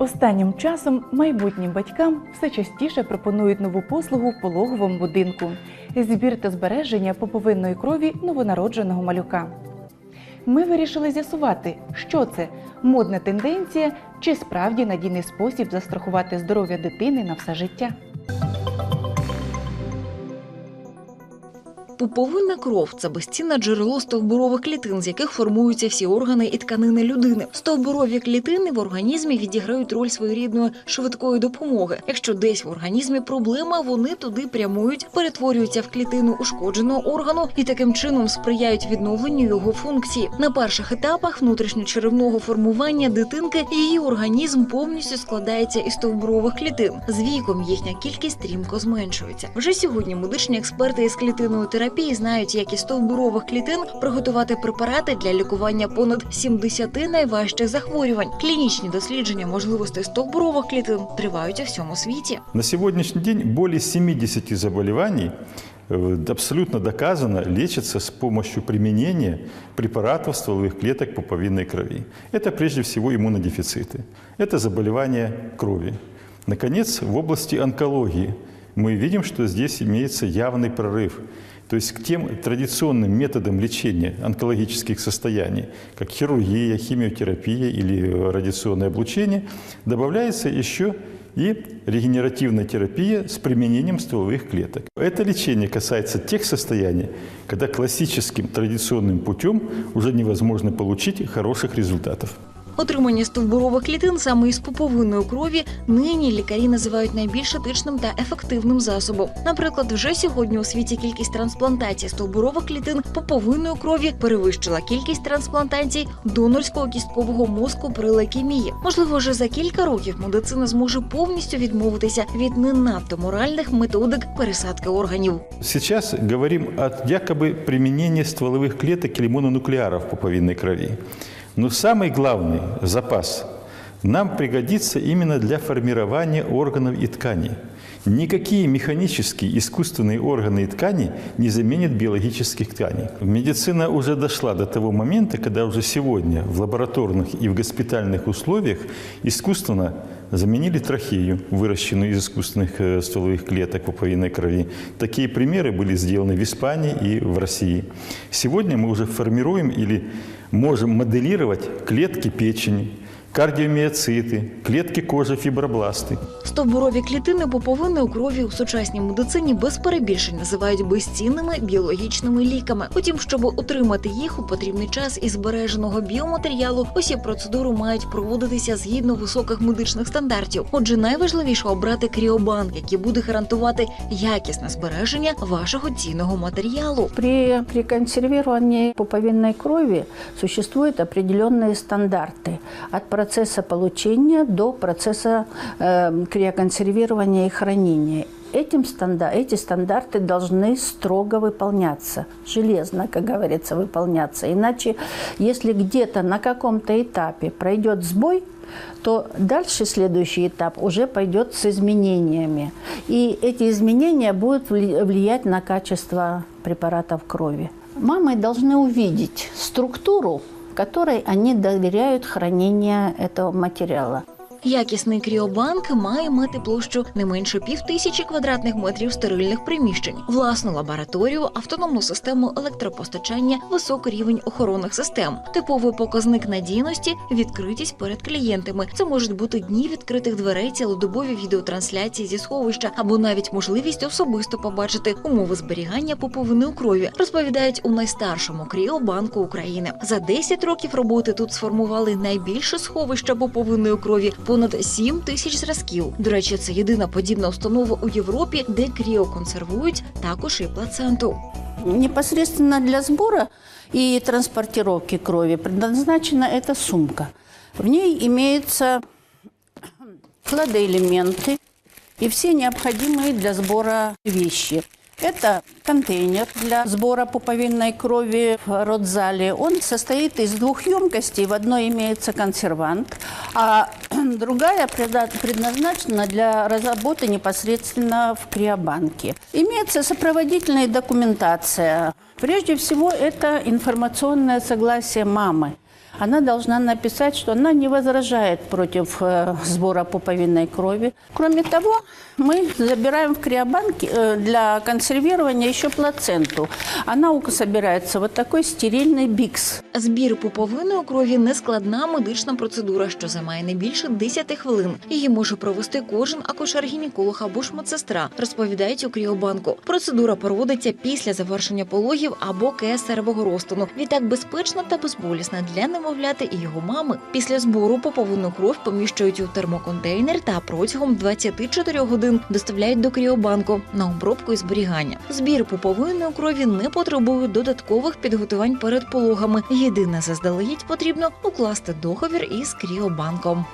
Останнім часом майбутнім батькам все частіше пропонують нову послугу в пологовому будинку збір та збереження поповинної крові новонародженого малюка. Ми вирішили з'ясувати, що це модна тенденція чи справді надійний спосіб застрахувати здоров'я дитини на все життя. Пуповинна кров це безцінне джерело стовбурових клітин, з яких формуються всі органи і тканини людини. Стовбурові клітини в організмі відіграють роль своєрідної швидкої допомоги. Якщо десь в організмі проблема, вони туди прямують, перетворюються в клітину ушкодженого органу і таким чином сприяють відновленню його функції. На перших етапах внутрішньочеревного формування дитинки її організм повністю складається із стовбурових клітин. З віком їхня кількість стрімко зменшується. Вже сьогодні медичні експерти із клітинної терапії знають, як із стовбурових клітин приготувати препарати для лікування понад 70 найважчих захворювань. Клінічні дослідження можливостей стовбурових клітин тривають у всьому світі. На сегодняшний день более 70 заболеваний э, абсолютно доказано лечатся с помощью применения препаратов стволовых клеток пуповинной крови. Это прежде всего иммунодефициты. Это заболевания крови. Наконец, в области онкологии мы видим, что здесь имеется явный прорыв. То есть к тем традиционным методам лечения онкологических состояний, как хирургия, химиотерапия или э, радиационное облучение, добавляется еще и регенеративная терапия с применением стволовых клеток. Это лечение касается тех состояний, когда классическим традиционным путем уже невозможно получить хороших результатов. Отримання стовбурових клітин саме із пуповинної крові нині лікарі називають найбільш етичним та ефективним засобом. Наприклад, вже сьогодні у світі кількість трансплантацій стовбурових клітин пуповинної крові перевищила кількість трансплантацій донорського кісткового мозку при лейкемії. Можливо, вже за кілька років медицина зможе повністю відмовитися від не надто моральних методик пересадки органів. Сейчас говорим о якобы применении стволовых клеток или мононуклеаров пуповинной крови. Но самый главный запас нам пригодится именно для формирования органов и тканей. Никакие механические искусственные органы и ткани не заменят биологических тканей. Медицина уже дошла до того момента, когда уже сегодня в лабораторных и в госпитальных условиях искусственно заменили трахею, выращенную из искусственных э, стволовых клеток пуповинной крови. Такие примеры были сделаны в Испании и в России. Сегодня мы уже формируем или можем моделировать клетки печени, кардиомиоциты, клетки кожи, фибробласты. Стовбурові клітини пуповинної крові у сучасній медицині без перебільшень називають безцінними біологічними ліками. Утім, щоб отримати їх у потрібний час із збереженого біоматеріалу, усі процедури мають проводитися згідно високих медичних стандартів. Отже, найважливіше обрати кріобанк, який буде гарантувати якісне збереження вашого цінного матеріалу. При, при консервировании пуповинной крови существуют определенные стандарты от процесса получения до процесса э, криоконсервирования и хранения. Этим станда- эти стандарты должны строго выполняться, железно, как говорится, выполняться. Иначе, если где-то на каком-то этапе пройдет сбой, то дальше следующий этап уже пойдет с изменениями. И эти изменения будут вли- влиять на качество препаратов крови. Мамы должны увидеть структуру, которой они доверяют хранение этого материала. Якісний кріобанк має мати площу не менше пів тисячі квадратних метрів стерильних приміщень, власну лабораторію, автономну систему електропостачання, високий рівень охоронних систем, типовий показник надійності, відкритість перед клієнтами. Це можуть бути дні відкритих дверей, цілодобові відеотрансляції зі сховища або навіть можливість особисто побачити умови зберігання пуповини у крові. Розповідають у найстаршому кріобанку України. За 10 років роботи тут сформували найбільше сховища пуповинної крові понад 7 тисяч зразків. До речі, це єдина подібна установа у Європі, де кріоконсервують також і плаценту. Непосредственно для сбора и транспортировки крови предназначена эта сумка. В ней имеются кладоэлементы и все необходимые для сбора вещи. Это контейнер для сбора пуповинной крови в родзале. Он состоит из двух емкостей. В одной имеется консервант, а другая преда- предназначена для разработки непосредственно в криобанке. Имеется сопроводительная документация. Прежде всего, это информационное согласие мамы она должна написать, что она не возражает против э, сбора пуповинной крови. Кроме того, мы забираем в криобанке э, для консервирования еще плаценту. Она у- собирается в вот такой стерильный бикс. Збір пуповинної крові нескладна медична процедура, що займає не більше 10 хвилин. Її може провести кожен акушер-гінеколог або ж медсестра, розповідають у кріобанку. Процедура проводиться після завершення пологів або кесаревого розтину. Відтак безпечна та безболісна для немовляти і його мами. Після збору поповинну кров поміщують у термоконтейнер та протягом 24 годин доставляють до кріобанку на обробку і зберігання. Збір поповинної крові не потребує додаткових підготувань перед пологами. Єдине заздалегідь потрібно укласти договір із кріобанком.